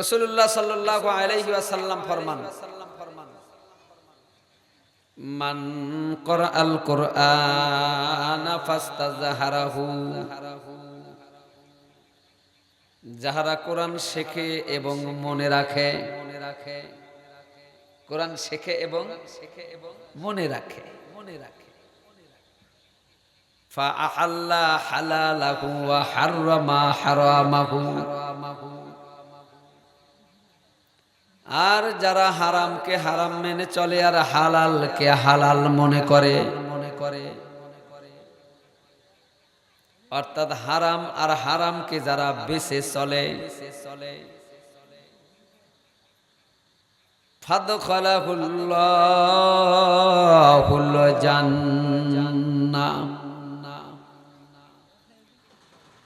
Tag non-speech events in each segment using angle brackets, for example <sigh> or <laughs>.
রসুল্লাহ সাল্লাহ আলহি আসাল্লাম ফরমান, মান কর আল কোরআন ফাস্তাজাহারাহু যাহারা কোরআন শেখে এবং মনে রাখে মনে রাখে কোরআন শেখে এবং শেখে এবং মনে রাখে। মনে রাখে ফা আহাল্লা হালালাহু ওয়া হাররামা হারামাহু হারামাহু। আর যারা হারামকে হারাম মেনে চলে আর হালালকে হালাল মনে করে মনে করে অর্থাৎ হারাম আর হারামকে যারা বেছে চলে চলে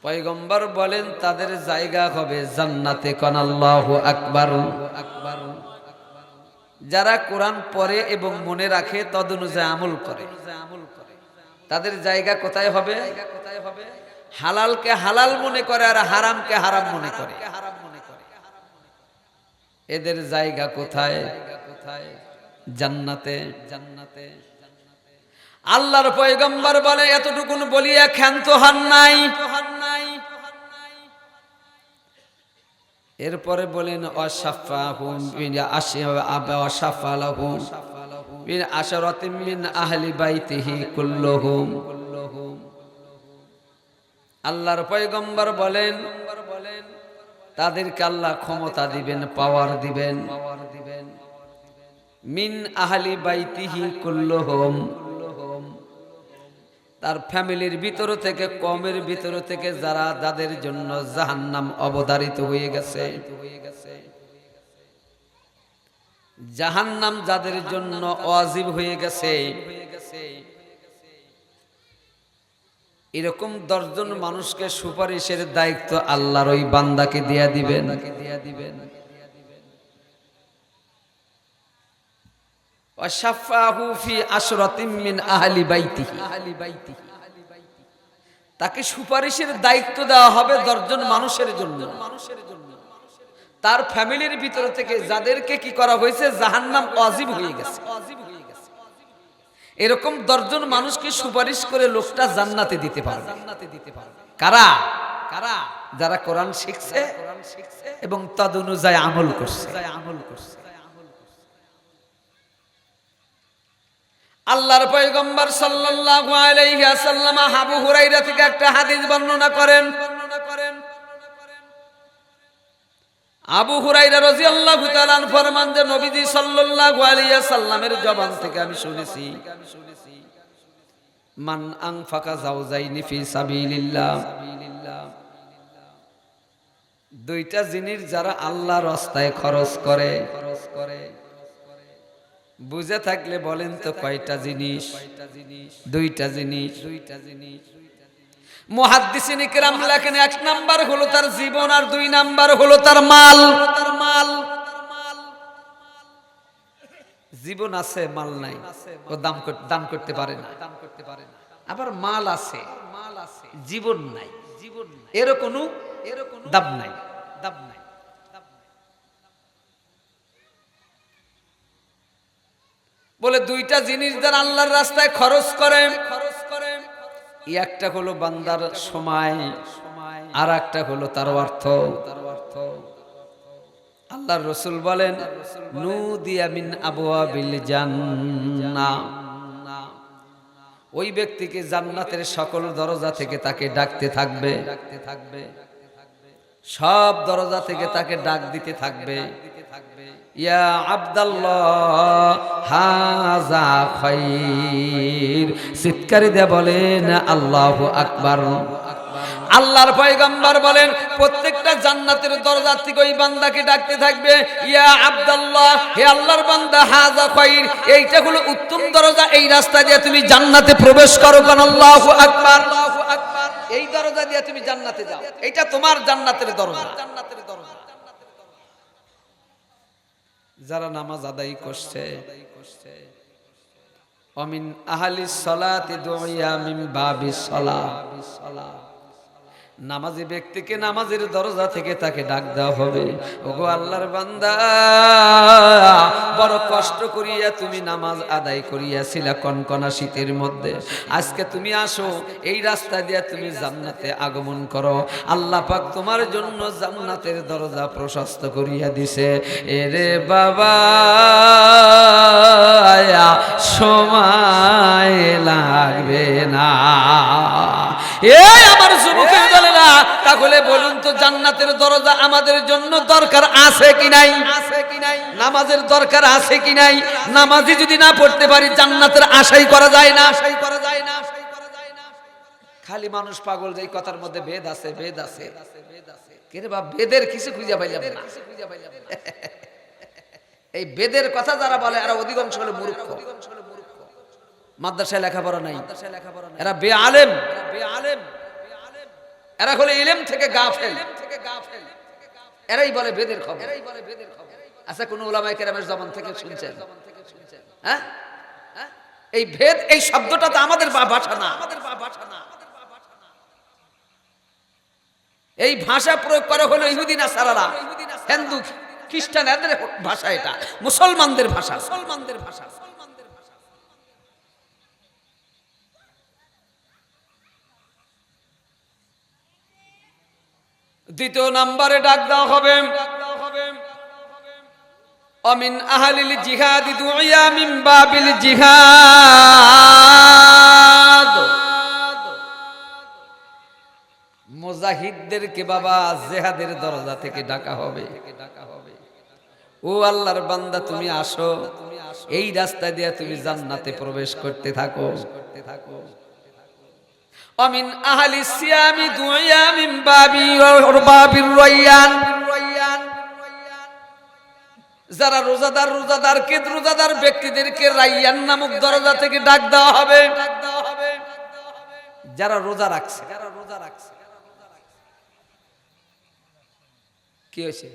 পয়গম্বর বলেন, তাদের জায়গা হবে জান্নাতে কনাল্লাহু আকবার আকবার। যারা কোরআন পড়ে এবং মনে রাখে, তদনুযায়ী আমল করে। তাদের জায়গা কোথায় হবে? হালালকে হালাল মনে করে আর হারামকে হারাম মনে করে। এদের জায়গা কোথায়? জান্নাতে। জান্নাতে আল্লাহর পয়গম্বর বলে, এতটুকুন বলিয়া ক্ষান্ত হন নাই। এরপরে বলেন অসাফা হুম আসি অসাফাহুম অসাফালাহুম মিন আশরাতিন মিন আহলি বাইতিহি কুল্লুহুম। আল্লাহর পয়গম্বর বলেন, তাদেরকে আল্লাহ ক্ষমতা দিবেন, পাওয়ার দিবেন। মিন আহলি বাইতিহি কুল্লুহুম। তার ফ্যামিলির ভিতর থেকে, কমের ভিতর থেকে যারা যাদের জন্য জাহান্নাম অবধারিত হয়ে গেছে। জাহান্নাম যাদের জন্য অজীব হয়ে গেছে। এরকম দশজন মানুষকে সুপারিশের দায়িত্ব আল্লাহর ওই বান্দাকে দিয়া দিবেন দিয়া দিবেন। তাকে সুপারিশের দায়িত্ব দেওয়া হবে দশজন মানুষের জন্য। মানুষের জন্য তার ফ্যামিলির ভিতর থেকে যাদেরকে কি করা হয়েছে, জাহান্নাম অজীব হয়ে গেছে। এরকম দশজন মানুষকে সুপারিশ করে লোকটা জান্নাতে দিতে পারবে। জান্নাতে দিতে পারবে কারা? কারা যারা কোরআন শিখছে কোরআন শিখছে এবং তদ অনুযায়ী আমল করছে আমল করছে। আল্লাহর পয়গম্বর সাল্লাল্লাহু আলাইহি ওয়াসাল্লাম আবু হুরাইরা থেকে একটা হাদিস বর্ণনা করেন। আবু হুরাইরা রাদিয়াল্লাহু তাআলা ফরমান যে, নবীজি সাল্লাল্লাহু আলাইহি ওয়াসাল্লামের জবান থেকে আমি শুনেছি, মান আনফাকা জাওজাইনি ফি সাবিলিল্লাহ। দুইটা জিনিস যারা আল্লাহর রাস্তায় খরচ করে খরচ করে। বুঝে থাকলে বলেন তো কয়টা জিনিস? দুইটা জিনিস। দুইটা জিনিস মুহাদ্দিসিন জীবন আছে, মাল নাই। দাম করতে করতে আবার মাল আছে মাল আছে, জীবন নাই। জীবন দাম নাই দাম নাই। বলে, দুইটা জিনিস যারা আল্লাহর রাস্তায় খরচ করে। একটা হলো বান্দার সময়, আর একটা হলো তার অর্থ। তার অর্থ আল্লাহর রসুল বলেন নুদিয়ামিন আবুয়াবিল জান্না ওই ব্যক্তিকে জান্নাতের সকল দরজা থেকে তাকে ডাকতে থাকবে ডাকতে থাকবে। সব দরজা থেকে তাকে ডাক দিতে থাকবে। ইয়া আব্দাল্লাহ হাজা খাইর। চিৎকারি দে বলেন আল্লাহু আকবার। আল্লাহর পয়গম্বর বলেন প্রত্যেকটা জান্নাতের দরজা থেকে ওই বান্দাকে ডাকতে থাকবে ইয়া আব্দুল্লাহ হে আল্লাহর বান্দা হাজা খাইর। এইটা হলো উত্তম দরজা এই রাস্তা দিয়ে তুমি জান্নাতে প্রবেশ করো কারণ আল্লাহু আকবার। আল্লাহু আকবার। এই দরজা দিয়ে তুমি জান্নাতে যাও। এটা তোমার জান্নাতের দরজা। জান্নাতের দরজা। যারা নামাজ আদায় করছে। অমিন আহালি সলাতে দোয়া মিন বাবি সলা। নামাজি ব্যক্তিকে নামাজের দরজা থেকে তাকে ডাক দেওয়া হবে। ওগো আল্লাহর বান্দা, বড় কষ্ট করিয়া তুমি নামাজ আদায় করিয়াছিলা কনকনা শীতের মধ্যে। আজকে তুমি আসো, এই রাস্তা দিয়া তুমি জান্নাতে আগমন করো। আল্লাহ পাক তোমার জন্য জান্নাতের দরজা প্রশস্ত করিয়া দিছে। এরে বাবা, সময় লাগবে না। এই আমার যুবকের দলেরা তাহলে বলুন তো জান্নাতের দরজা আমাদের জন্য দরকার আছে কি নাই? নামাজের দরকার আছে কি নাই? নামাজই যদি না পড়তে পারি জান্নাতের আশাই করা যায় না। আশাই করা যায় না খালি মানুষ পাগল যে কথার মধ্যে ভেদ আছে ভেদ আছে। কেরে বা বেদের কিছু খুঁজে পাইলাম না। এই বেদের কথা যারা বলে এরা অধিকাংশ হলো মূর্খ। মাদ্রাসায় লেখাপড়া নাই। এরা বে আলেম এরা হলো ইলেম থেকে গাফেল। এরাই বলে বেদের খবর। এরাই বলে বেদের খবর। আচ্ছা কোন ওলামাই কেরামের জবান থেকে শুনছেন? হ্যাঁ? হ্যাঁ? এই ভেদ এই শব্দটা তো আমাদের বা- ভাষা না। আমাদের ভাষা না। এই ভাষা প্রয়োগ করা হলো ইহুদিনা সারারা হিন্দু খ্রিস্টান এদের ভাষা এটা। মুসলমানদের ভাষা। মুসলমানদের ভাষা। দ্বিতীয় নাম্বারে ডাক দেওয়া হবে। অমিন আহালিল জিহাদ দুইয়া মিন বাবিল জিহাদ। মুজাহিদদেরকে বাবা জেহাদের দরজা থেকে ডাকা হবে। ও আল্লাহর বান্দা, তুমি আসো। এই রাস্তা দিয়ে তুমি জান্নাতে প্রবেশ করতে থাকো। করতে থাকো অমিন আহলি সিয়ামি দুইয়া মিন বাবি বাবির রায়্যান যারা রোজাদার, রোজাদারকে, রোজাদার ব্যক্তিদেরকে রাইয়ান নামক দরজা থেকে ডাক দেওয়া হবে। যারা রোজা রাখছে। যারা রোজা রাখছে কি হয়েছে?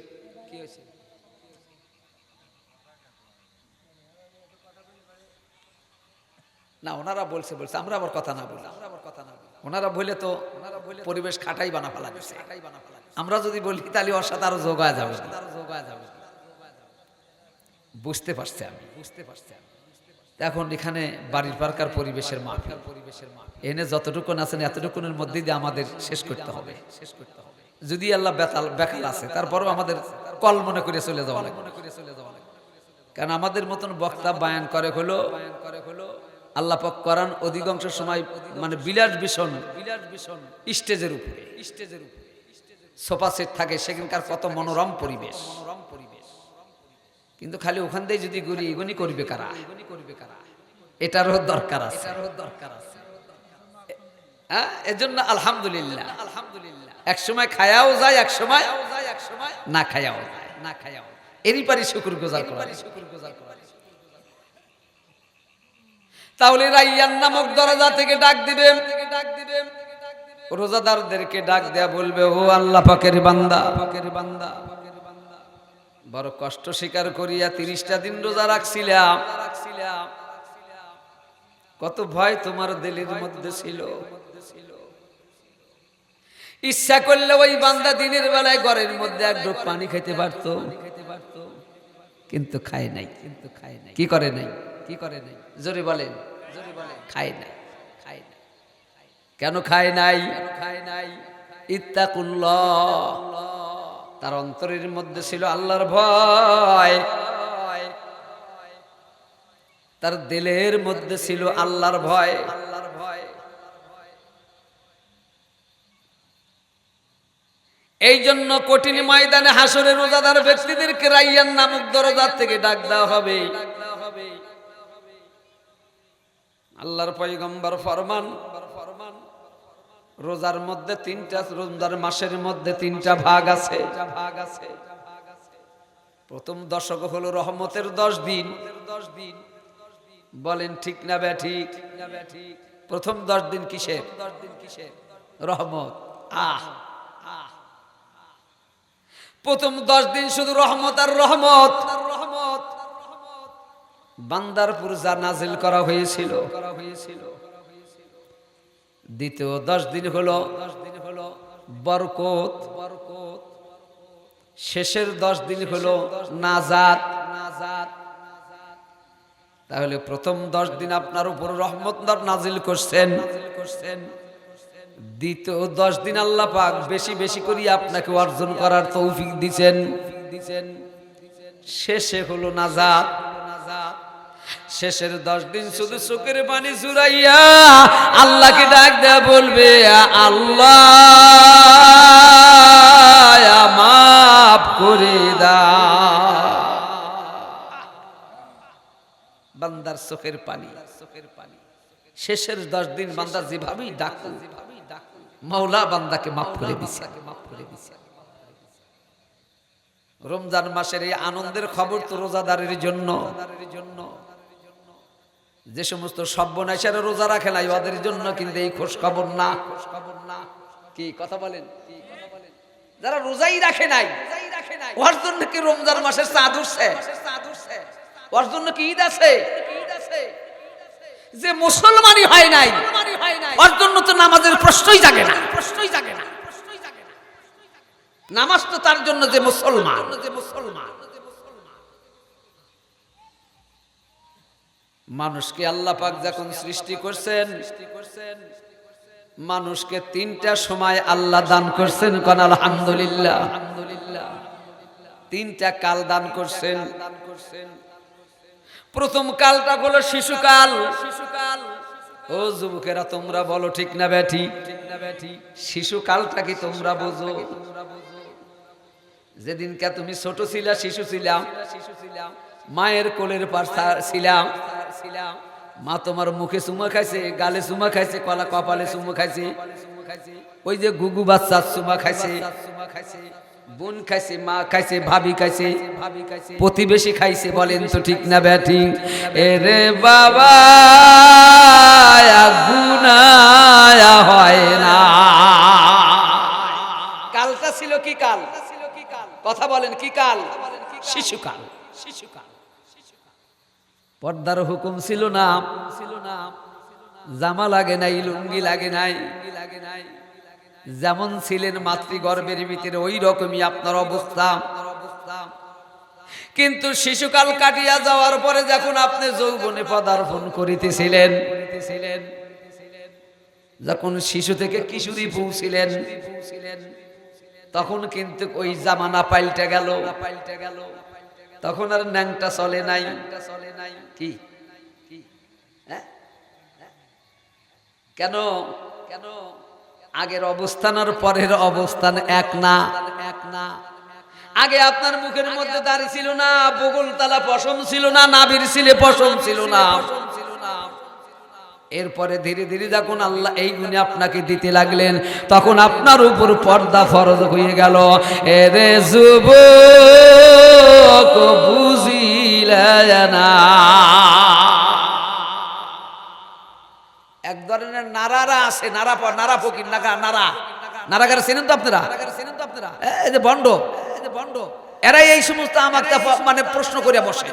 কি হয়েছে না, ওনারা বলছে বলছে, আমরা আবার কথা না বলি। আমরা আবার কথা না ওনারা বলে তো পরিবেশ খাটাই বানা ফেলা গেছে আমরা যদি বলি, তাহলে ওর সাথে আরও যোগায় যাবে। বুঝতে পারছি আমি। বুঝতে পারছি আমি এখন এখানে বাড়ির পার্কার পরিবেশের মাফিল পরিবেশের এনে যতটুকুন আছেন, এতটুকুনের মধ্যে দিয়ে আমাদের শেষ করতে হবে। শেষ করতে হবে যদি আল্লাহ বেতাল বেকাল আছে, তারপরেও আমাদের কল মনে করে চলে যাওয়া লাগবে। কারণ আমাদের মতন বক্তা বায়ান করে হলো বায়ান করে হলো আল্লাহ করান অধিকাংশ সময় মানে বিলাস ভীষণ স্টেজের উপরে। সোফা সেট থাকে, সেখানকার কত মনোরম পরিবেশ। কিন্তু খালি ওখান দিয়ে যদি ঘুরি, এগুনি করবে কারা? করবে কারা এটারও দরকার আছে। এটারও দরকার আছে এজন্য আলহামদুলিল্লাহ। আলহামদুলিল্লাহ এক সময় খায়াও যায়, এক সময় না খায়াও যায়। না খায়াও এরই পারি শুকুর গুজার করা শুকুর গুজার করা তাহলে রাইয়ান নামক দরজা থেকে ডাক দিবে রোজাদারদেরকে ডাক দেয়া বলবে, ও আল্লাহ পাকের বান্দা পাকের বান্দা বড় কষ্ট স্বীকার করিয়া তিরিশটা দিন রোজা রাখছিলাম। কত ভয় তোমার দিলের মধ্যে ছিল। ইচ্ছা করলে ওই বান্দা দিনের বেলায় ঘরের মধ্যে এক ডোক পানি খেতে পারত। কিন্তু খায় নাই কিন্তু খায় নাই। কি করে নাই? কি করে নাই? জোরে বলেন। খায় নাই খায় নাই কেন খায় নাই? খায় নাই ইত্তাকুল্লাহ। তার অন্তরের মধ্যে ছিল আল্লাহর ভয়। তার দিলের মধ্যে ছিল আল্লাহর ভয়। আল্লাহর ভয় এই জন্য কঠিন ময়দানে হাসরের রোজাদার ব্যক্তিদেরকে রাইয়ান নামক দরজার থেকে ডাক দেওয়া হবে। আল্লাহর পয়গম্বর ফরমান। রোজার মধ্যে তিনটা রোজার মাসের মধ্যে তিনটা ভাগ আছে। ভাগ আছে প্রথম দশক হলো রহমতের দশ দিন। দশ দিন বলেন, ঠিক না বে ঠিক? না প্রথম দশ দিন কিসের? দশ দিন কিসের রহমত আহ। প্রথম দশ দিন শুধু রহমত আর রহমত। বান্দারপুর যা নাজিল করা হয়েছিল। দ্বিতীয় দশ দিন হলো দশ দিন বরকত। শেষের দশ দিন হলো নাজাত। তাহলে প্রথম দশ দিন আপনার উপর রহমত নাজিল করছেন। করছেন দ্বিতীয় দশ দিন আল্লাহ পাক বেশি বেশি করি আপনাকে অর্জন করার তৌফিক দিছেন দিছেন। শেষে হলো নাজাত। শেষের দশ দিন শুধু চোখের পানি জুড়াইয়া আল্লাহকে ডাক দেয়া বলবে আল্লাহ মাফ করে দা বান্দার চোখের পানি। চোখের পানি শেষের দশ দিন বান্দা যেভাবেই ডাক মাওলা বান্দাকে মাফ করে দিছে। মাফ করে দিছে। রমজান মাসের এই আনন্দের খবর তো রোজাদারের জন্য। জন্য। যে সমস্ত সব্যনাশের রোজা রাখে নাই ওদের জন্য কিন্তু এই খোঁজ খবর না। না কি কথা বলেন? যারা রোজাই রাখে নাই, ওর জন্য কি রমজান মাসের চাঁদ উঠছে? ওর জন্য কি ঈদ আছে? যে মুসলমানই হয় নাই, ওর জন্য তো নামাজের প্রশ্নই জাগে না। প্রশ্নই জাগে না নামাজ তো তার জন্য যে মুসলমান যে মুসলমান। মানুষকে আল্লাহ পাক যখন সৃষ্টি করছেন, মানুষকে তিনটা সময় আল্লাহ দান করছেন, কোন আলহামদুলিল্লাহ। তিনটা কাল দান করছেন। প্রথম কালটা হলো শিশুকাল। শিশুকাল ও যুবকেরা, তোমরা বলো, ঠিক না ব্যাঠি? ঠিক না শিশুকালটা কি তোমরা বোঝো। যেদিনকে তুমি ছোট ছিলা, শিশু ছিলাম। শিশু ছিলাম মায়ের কোলের পার ছিলাম। ছিলাম মা তোমার মুখে চুমা খাইছে, গালে চুমা খাইছে, কলা কপালে চুমা খাইছে। ওই যে গুগু বাচ্চা চুমা খাইছে, বোন খাইছে, মা খাইছে, ভাবি খাইছে। প্রতিবেশী খাইছে, বলেন তো ঠিক না ব্যাটি এরে বাবা, গুনায়া হয় না। কালটা ছিল কি কাল? কথা বলেন কি কাল? শিশুকাল। শিশুকাল। পর্দার হুকুম ছিল না। ছিল না জামা লাগে নাই, লুঙ্গি লাগে নাই। লাগে নাই যেমন ছিলেন মাতৃগর্ভের ভিতরে, ওই রকমই আপনার অবস্থা। কিন্তু শিশুকাল কাটিয়া যাওয়ার পরে যখন আপনি যৌবনে পদার্পণ করিতেছিলেন, যখন শিশু থেকে কিশোরী পৌঁছিলেন, তখন কিন্তু ওই জামানা পাল্টে গেল। পাল্টে গেল তখন আর ন্যাংটা চলে নাই। চলে কি? হ্যাঁ? কেন? কেন আগের অবস্থান আর পরের অবস্থান এক না। এক না আগে আপনার মুখের মধ্যে দাঁড়িয়ে ছিল না বগল তালা পশম ছিল না নাবির ছিলে পশম ছিল না। এরপরে ধীরে ধীরে যখন আল্লাহ এই গুণে আপনাকে দিতে লাগলেন, তখন আপনার উপর পর্দা ফরজ হয়ে গেল। এরে যুব বুঝিলা না। ধরনের নারারা আছে, নারা নারা ফকির, নাগা, নারা। নারাগারা চেনেন তো আপনারা? চেনেন তো আপনারা এই যে বন্ড। এরাই এই সমস্ত আমাকে মানে প্রশ্ন করে বসে।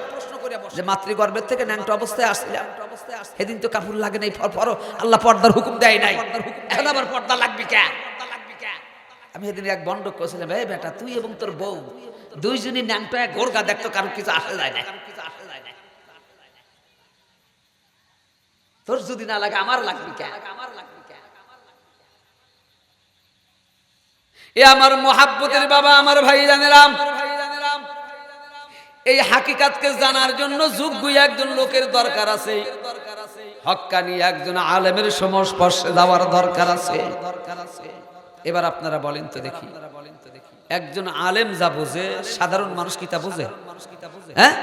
যে মাতৃগর্ভের থেকে ন্যাংটো অবস্থায় আসছিলাম সেদিন তো কাপড় লাগে নাই পর পর আল্লাহ পর্দার হুকুম দেয় নাই। এখন আবার পর্দা লাগবে কে? আমি সেদিন এক বন্ড করছিলাম এই বেটা, তুই এবং তোর বউ দুইজনই ন্যাংটা গোরগা দেখতো, কারও কিছু আসে যায় না তোর যদি না লাগে, আমার লাগবে কে? আমার লাগবে কে এ আমার মোহাব্বতের বাবা, আমার ভাই জানেরাম এই হাকিকাতকে জানার জন্য যোগ্য একজন লোকের দরকার আছে। হক্কানি একজন আলেমের সংস্পর্শে যাওয়ার দরকার আছে। এবার আপনারা বলেন তো দেখি, একজন আলেম যা বোঝে, সাধারণ মানুষ কি তা বোঝে? হ্যাঁ?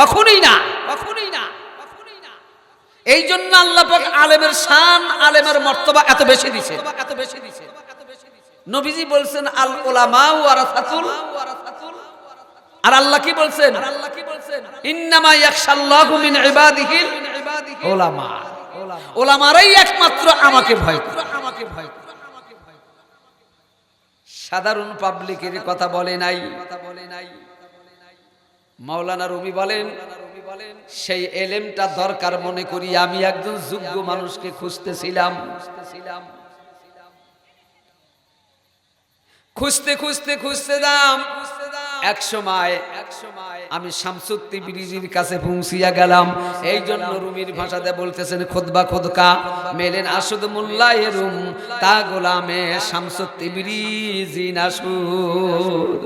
কখনই না কখনই না। এই জন্য আল্লাহ আলেমের শান, আলেমের মর্তবা এত বেশি দিছে। নবীজি বলছেন, আল উলামা ওয়ারাসাতুল আর আল্লাহ কি বলছেন? আল্লাহ কি বলছেন ইন্নামা ইয়াখশাল্লাহু মিন উলামা। উলামারাই একমাত্র আমাকে ভয় আমাকে ভয় সাধারণ পাবলিকের কথা বলে নাই কথা বলে নাই। মাওলানা রবি বলেন সেই এলেমটা দরকার মনে করি আমি একজন যোগ্য মানুষকে খুঁজতেছিলাম। খুঁজতে খুঁজতে খুঁজতে দাম। এক সময় এক সময় আমি শামসুদ্দি ব্রিজির কাছে পৌঁছিয়া গেলাম। এই জন্য রুমির ভাষাতে বলতেছেন, খোদবা খোদকা, মেলেন আসুদ মোল্লা রুম, তা গোলামে শামসুদ্দি ব্রিজি নাসুদ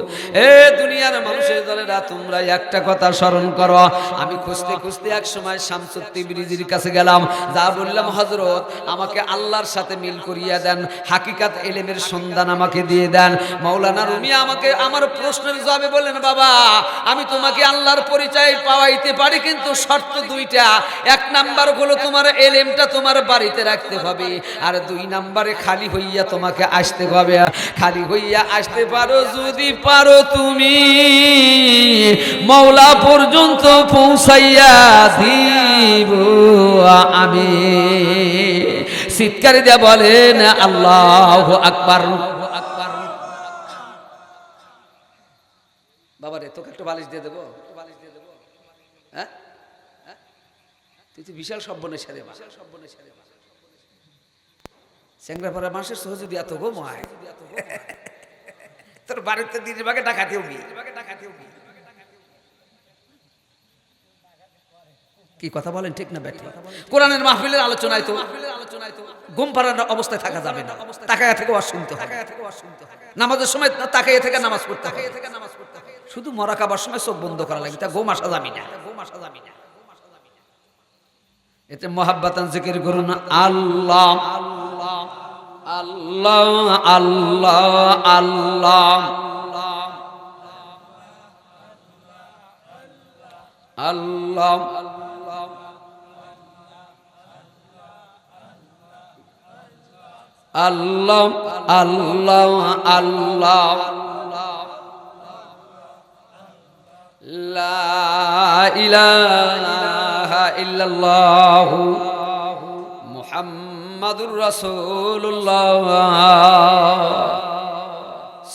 এ দুনিয়ার মানুষের দলেরা, তোমরা একটা কথা স্মরণ করো। আমি খুঁজতে খুঁজতে এক সময় শামসুদ্দি ব্রিজির কাছে গেলাম। যা বললাম হজরত আমাকে আল্লাহর সাথে মিল করিয়া দেন। হাকিকাত এলেমের সন্ধান আমাকে দিয়ে দেন। মাওলানা রুমি আমাকে, আমার প্রশ্নের জবাবে বললেন, বাবা, আমি তোমাকে আল্লাহর পরিচয় পাওয়াইতে পারি, কিন্তু শর্ত দুইটা। এক নাম্বার হলো তোমার এলেমটা তোমার বাড়িতে রাখতে হবে, আর দুই নাম্বারে খালি হইয়া তোমাকে আসতে হবে। খালি হইয়া আসতে পারো, যদি পারো তুমি। মৌলা পর্যন্ত পৌঁছাইয়া দিব আমি। চিৎকারে বলেন, আল্লাহ আকবার বাবা রে তোকে একটু বালিশ দিয়ে দেবো? হ্যাঁ? তুই তো বিশাল সব্বনেশারে বিশাল সব্বনেশারে স্যাংরাপাড়া মানুষের সহজে দিয়া তো গো মায়। তোর বাড়িতে দিনের ভাগে ডাকাতি হবি ডাকাতি হবি কি কথা বলেন ঠিক না ব্যাটি কোরআনের মাহফিলের আলোচনায় তো ঘুম পাড়ার অবস্থায় থাকা যাবে না। তাকায়া থেকে অশুনতে হবে। নামাজের সময় তাকাইয়ে থেকে নামাজ পড়তে হবে। শুধু মরা খাবার সময় চোখ বন্ধ করা লাগে তা ঘুম আসা যাবি না ঘুম আসা না। এতে মহাব্বাতান জিকির করুন, আল্লাহ আল্লাহ আল্লাহ আল্লাহ আল্লাহ। আল্লাহ আল্লাহ আল্লাহ। মুহাম্মাদুর রাসূলুল্লাহ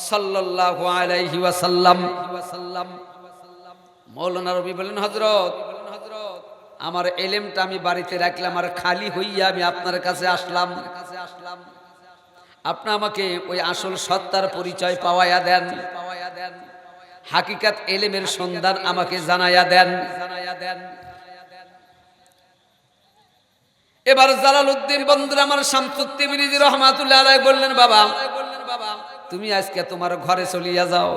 সাল্লাল্লাহু আলাইহি ওয়াসাল্লাম। মৌলানা রবি বলেন, হযরত, আমার এলেমটা আমি বাড়িতে রাখলাম আর খালি হইয়া আমি আপনার কাছে আসলাম। কাছে আসলাম আপনি আমাকে ওই আসল সত্তার পরিচয় পাওয়াইয়া দেন পাওয়াইয়া দেন। হাকিকাত এলেমের সন্ধান আমাকে জানাইয়া দেন। এবার জালাল উদ্দিন বন্ধুরা আমার শামসুদ্দিন রহমাতুল্লাহ বললেন, বাবা, তুমি আজকে তোমার ঘরে চলিয়া যাও।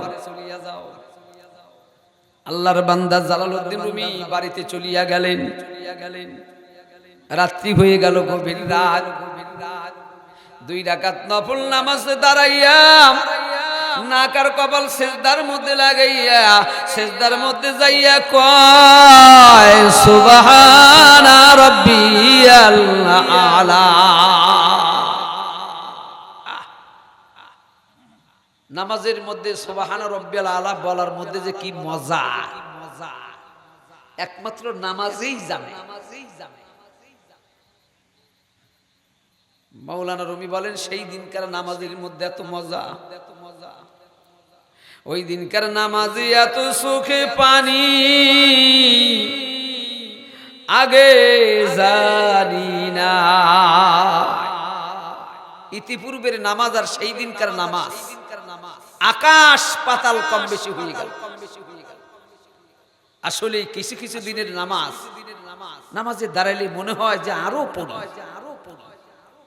আল্লাহর বান্দা জালাল উদ্দিন রুমি বাড়িতে চলিয়া গেলেন। রাত্রি হয়ে গেল গভীর রাত গভীর রাত। দুই রাকাত নফল নামাজে দাঁড়াইয়া নাকার কপাল সেজদার মধ্যে লাগাইয়া, সেজদার মধ্যে যাইয়া কয় সুবহানা রাব্বিয়াল আলা নামাজের মধ্যে সুবহানা রাব্বিয়াল আলা বলার মধ্যে যে কি মজা। মজা একমাত্র নামাজেই জানে। নামাজেই জানে মৌলানা রুমি বলেন, সেই দিনকার নামাজের মধ্যে এত মজা। এত ওই দিনকার নামাজে এত সুখে পানি। আগে জানি না। ইতিপূর্বের নামাজ আর সেই দিনকার নামাজ। আকাশ পাতাল কম বেশি হয়ে গেল। আসলে কিছু কিছু দিনের নামাজ। নামাজে দাঁড়াইলে মনে হয় যে আরও পড়ি।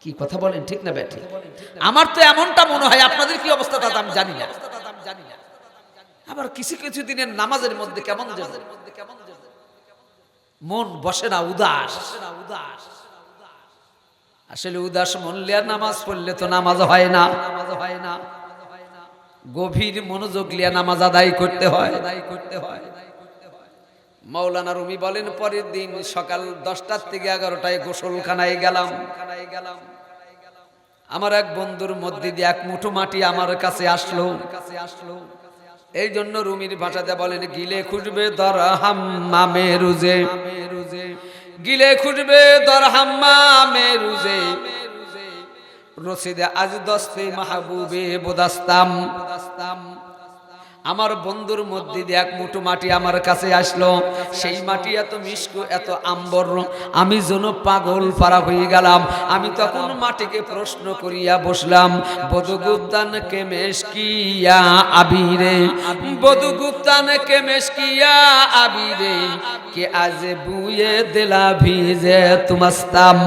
কি কথা বলেন, ঠিক না ব্যাঠি আমার তো এমনটা মনে হয়, আপনাদের কি অবস্থা তা আমি জানি না। আবার কিছু কিছু দিনের নামাজের মধ্যে কেমন মন বসে না উদাস। উদাস আসলে উদাস মন লিয়ার নামাজ পড়লে তো নামাজ হয় না। নামাজ হয় না গভীর মনোযোগ লিয়া নামাজ আদায় করতে হয় আদায় করতে হয়। মৌলানা রুমি বলেন, পরের দিন সকাল দশটার থেকে এগারোটায় গোসলখানায় গেলাম। আমার এক বন্ধুর মধ্যে দিয়ে এক মুঠো মাটি আমার কাছে আসলো। কাছে আসলো এই জন্য রুমির ভাষাতে বলেন, গিলে খুঁজবে দর হাম্মা মেরুজে গিলে খুঁজবে দর হাম্মা মেরুজে রসিদে আজ দস্তে মাহবুবে বোদাস্তাম। আমার বন্ধুর মধ্যে দিয়ে এক মুঠো মাটি আমার কাছে আসলো। সেই মাটি এত মিষ্কু, এত আম্বর। আমি যেন পাগল, পারা হয়ে গেলাম। আমি তখন মাটিকে প্রশ্ন করিয়া বসলাম বধুগুপ্তান কেমেশ কিয়া আবিরে বধুগুপ্তান কেমেশ কিয়া আবিরে কে আজ বুয়ে দিলা ভিজে তুমাস্তাম?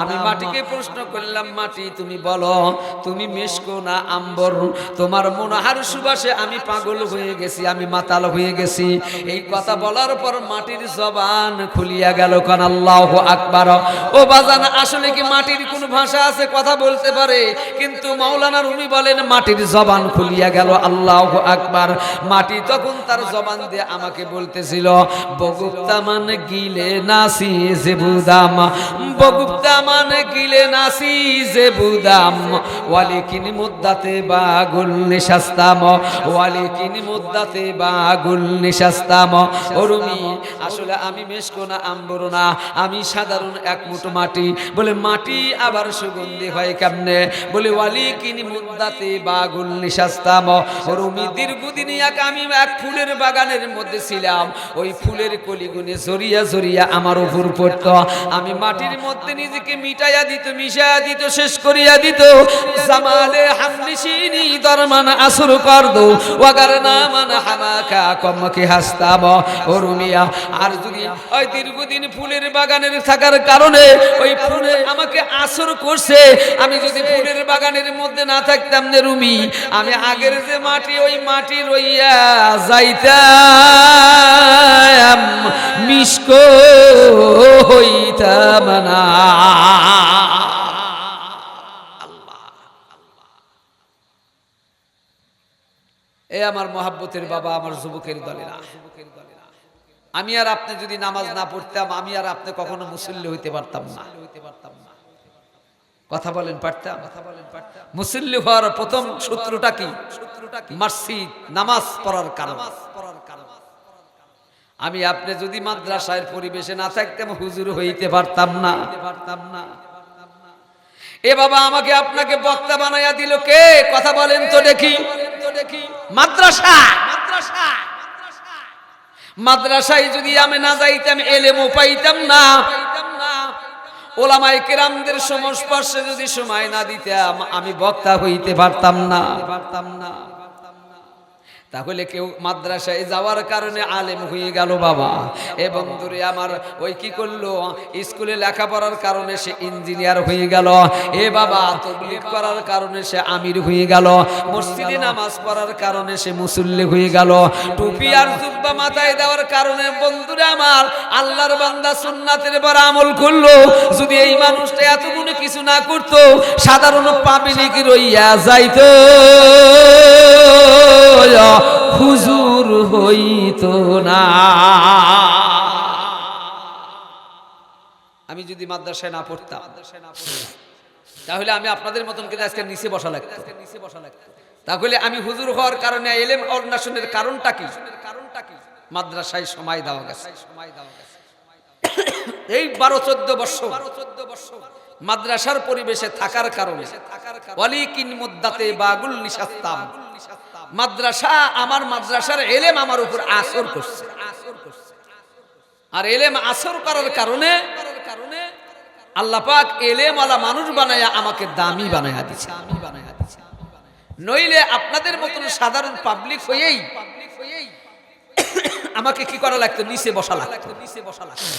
আমি মাটিকে প্রশ্ন করলাম, মাটি, তুমি বলো, তুমি মিশকো না আম্বর? তোমার মনোহার সুবাসে আমি পাগল হয়ে গেছি, আমি মাতাল হয়ে গেছি। এই কথা বলার পর মাটির জবান খুলিয়া গেল, কান আল্লাহ আকবার। ও বাজান, আসলে কি মাটির কোন ভাষা আছে? কথা বলতে পারে, কিন্তু মাওলানা রুমি বলেন, মাটির জবান খুলিয়া গেল, আল্লাহ আকবার। মাটি তখন তার জবান দিয়ে আমাকে বলতেছিল, বগুপ্তা মান গিলে নাসি জেবুদাম, বগুপ্তা মান গিলে নাসি জেবুদাম, ওয়ালিকিন মুদ্দাতে বাগুল নিশাস্তাম, ওয়ালিকিন মুদ্দাতে বাগুল নিশাস্তাম। ওরুমি আসলে আমি মেশকো না, আম্বর না, আমি সাধারণ এক মুঠো মাটি। বলে, মাটি আবার সুগন্ধি হয় কেমনে? বলে ওয়ালিকিন মুদ্দাতে বাগুল নিশাস্তাম। ওরুমি দীর্ঘদিন এক আমি এক ফুলের বাগানের মধ্যে ছিলাম। ওই ফুলের কলিগুনে জড়িয়া জড়িয়া আমার উপর পড়ত। আমি মাটির মধ্যে নিজেকে মিটাইয়া দিত, মিশাইয়া দিত, শেষ করিয়া দিত। জামালে হামনিশিনি দরমান আসর কর দো ওয়াগার ওই দীর্ঘদিন ফুলের বাগানের থাকার কারণে ওই ফুলে আমাকে আসর করছে, আমি যদি ফুলের বাগানের মধ্যে না থাকতাম নে রুমি, আমি আগের যে মাটি, ওই মাটি রইয়া যাইতাম মিসকো হইতাম না। এ আমার মহাব্বতের বাবা, আমার যুবকের দলেরা। আমি আর আপনি যদি নামাজ না পড়তাম, আমি আর আপনি কখনো মুসল্লি হইতে পারতাম না। কথা বলেন পারতাম কথা বলেন মুসল্লি হওয়ার প্রথম সূত্রটা কি? মসজিদ, নামাজ পড়ার কারণ। পড়ার আমি আপনি যদি মাদ্রাসার পরিবেশে না থাকতাম, হুজুর হইতে পারতাম না পারতাম না। এ বাবা আমাকে আপনাকে বক্তা বানাইয়া দিল কে? কথা বলেন তো দেখি। মাদ্রাসা। মাদ্রাসা। মাদ্রাসায় যদি আমি না যাইতাম এলেমও পাইতাম না। ওলামাই কেরামদের সংস্পর্শে যদি সময় না দিতাম আমি বক্তা হইতে পারতাম না। পারতাম না। তাহলে কেউ মাদ্রাসায় যাওয়ার কারণে আলেম হয়ে গেল বাবা। এ বন্ধুরে আমার, ওই কি করল? স্কুলে লেখাপড়ার কারণে সে ইঞ্জিনিয়ার হয়ে গেল। এ বাবা, তবলিগ করার কারণে সে আমির হয়ে গেল। মসজিদে নামাজ পড়ার কারণে সে মুসল্লি হয়ে গেল। টুপি আর জুব্বা মাথায় দেওয়ার কারণে বন্ধুরে আমার, আল্লাহর বান্দা সুন্নাতের পর আমল করল। যদি এই মানুষটা এতগুলো কিছু না করতো, সাধারণ পাবলিক রইয়া যাইতো। হুজুর হইত না। আমি যদি মাদ্রাসায় না পড়তাম, তাহলে আমি আপনাদের মতন কিন্তু আজকে নিচে বসা লাগতো। নিচে বসা লাগতো তাহলে আমি হুজুর হওয়ার কারণে এলেম অন্বেষণের কারণটা কি? কারণটা কি মাদ্রাসায় সময় দেওয়া গেছে। সময় দেওয়া গেছে এই বারো চোদ্দ বছর বারো চোদ্দ বছর মাদ্রাসার পরিবেশে থাকার কারণে অলিকিন মুদ্দাতে বাগুল নিশাস্তাম মাদ্রাসা আমার মাদ্রাসার এলেম আমার উপর আসর করছে। আর এলেম আসর করার কারণে আল্লাহ পাক এলেম আলা মানুষ বানায়া আমাকে দামি বানায়া দিছে। দামি বানায়া দিছে নইলে আপনাদের মতন সাধারণ পাবলিক হয়েই আমাকে কি করা লাগতো? নিচে বসা লাগতো। নিচে বসা লাগতো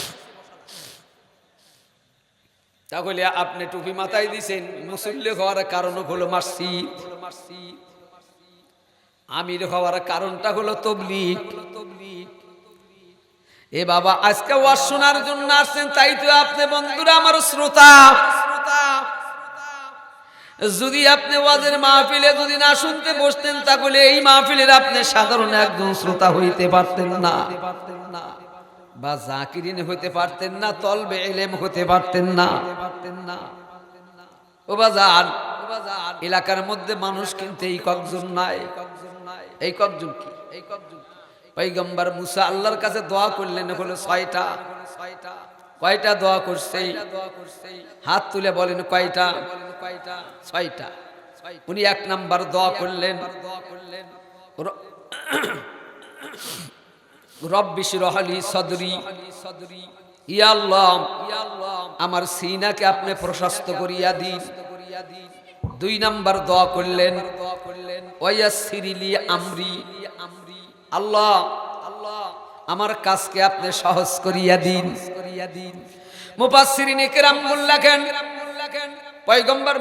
তাহলে আপনি টুপি মাথায় দিছেন, মুসল্লি হওয়ার কারণ হলো মাসিদ আমির হওয়ার কারণটা হলো তবলিক এ বাবা, আজকে ওয়াজ শোনার জন্য আসছেন, তাই তো আপনি বন্ধুরা আমার শ্রোতা। যদি আপনি ওয়াজের মাহফিলে যদি না শুনতে বসতেন, তাহলে এই মাহফিলের আপনি সাধারণ একজন শ্রোতা হইতে পারতেন না। বা জাকিরিন হইতে পারতেন না, তলবে এলেম হতে পারতেন না। পারতেন না ও বাজার, এলাকার মধ্যে মানুষ কিন্তু এই ককজন নাই। এই ককজন কি? এই ককজন পৈগম্বর মুসা আল্লাহর কাছে দোয়া করলেন হলো ছয়টা। ছয়টা কয়টা দোয়া করছে? হাত তুলে বলেন কয়টা? কয়টা ছয়টা। উনি এক নাম্বার দোয়া করলেন। দোয়া করলেন আমার সিনাকে আপনি প্রশস্ত করিয়া দিন। দুই নাম্বার দোয়া করলেন আল্লাহ আল্লাহ, আমার কাজকে আপনি সহজ করিয়া দিন। করিয়া দিন পয়গম্বর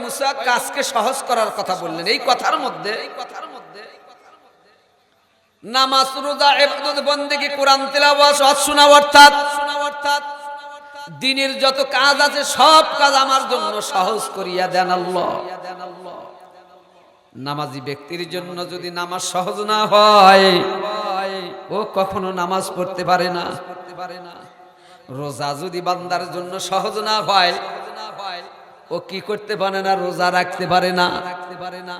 কাজকে সহজ করার কথা বললেন। এই কথার মধ্যে এই কথার মধ্যে নামাজ, রোজা, ইবাদত, বন্দেগী, কোরআন, তেলাওয়াত শোনা অর্থাৎ শোনা অর্থাৎ দিনের যত কাজ আছে, সব কাজ আমার জন্য সহজ করিয়া দেন আল্লাহ। নামাজি ব্যক্তির জন্য যদি নামাজ সহজ না হয়, ও কখনো নামাজ পড়তে পারে না। রোজা যদি বান্দার জন্য সহজ না হয়, ও কি করতে পারে না, রোজা রাখতে পারে না। রাখতে পারে না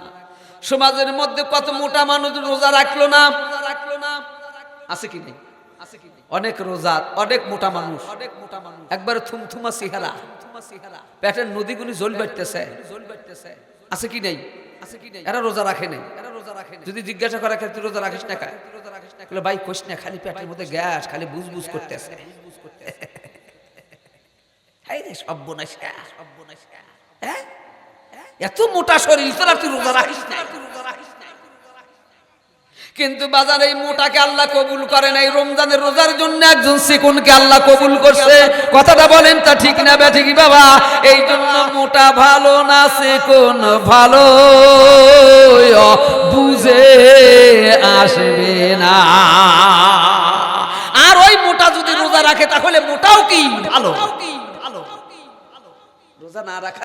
সমাজের মধ্যে কত মোটা মানুষ রোজা রাখল না রাখল না? আছে কি নেই? অনেক রোজা অনেক মোটা মানুষ। অনেক মোটা মানুষ। একবার থুমথুমা সিহারা। পেটের নদীগুলি জল বাড়তেছে। জল বাড়তেছে। আছে কি নেই? আছে কি নেই? এরা রোজা রাখে নাই। এরা রোজা রাখে যদি জিজ্ঞাসা করে তুই রোজা রাখিস না কায় রোজা রাখিস না ভাই কোশ না খালি পেটের মধ্যে গ্যাস খালি বুজ বুজ করতেছে। <laughs> হ্যাঁ? এত মোটা শরীর তোরা তুই রোজা রাখিস না। কিন্তু বাজার এই মোটাকে আল্লাহ কবুল করে নাই। রমজানের রোজার জন্য একজন সিকুনকে আল্লাহ কবুল করছে। কথাটা বলেন তা ঠিক না বে ঠিক বাবা? এই জন্য মোটা ভালো না, সিকুন ভালো বুঝে আসবে না। আর ওই মোটা যদি রোজা রাখে, তাহলে মোটাও কি ভালো? রোজা না রাখা